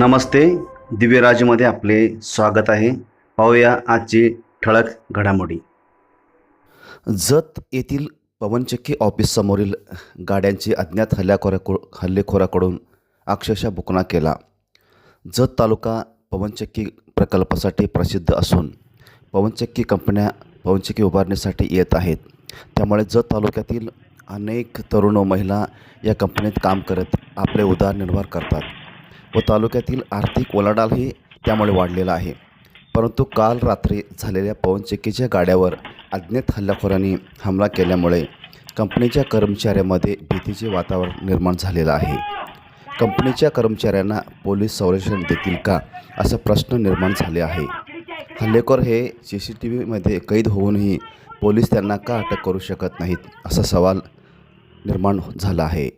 नमस्ते. दिव्यराजमध्ये आपले स्वागत आहे. पाहूया आजची ठळक घडामोडी. जत येथील पवनचक्की ऑफिससमोरील गाड्यांची अज्ञात हल्ल्याखोराको हल्लेखोराकडून अक्षरशः बुकणा केला. जत तालुका पवनचक्की प्रकल्पासाठी प्रसिद्ध असून पवनचक्की कंपन्या पवनचक्की उभारण्यासाठी येत आहेत. त्यामुळे जत तालुक्यातील अनेक तरुण व महिला या कंपनीत काम करत आपले उदरनिर्वाह करतात. व तालुक्यातील आर्थिक ओलाढालही त्यामुळे वाढलेला आहे. परंतु काल रात्री झालेल्या पवनचक्कीच्या गाड्यावर अज्ञात हल्लाखोरांनी हमला केल्यामुळे कंपनीच्या कर्मचाऱ्यामध्ये भीतीचे वातावरण निर्माण झालेलं आहे. कंपनीच्या कर्मचाऱ्यांना पोलीस संरक्षण देतील का असा प्रश्न निर्माण झाले आहे. हल्लेखोर हे सी सी टी व्हीमध्ये कैद होऊनही पोलीस त्यांना का अटक करू शकत नाहीत असा सवाल निर्माण झाला आहे.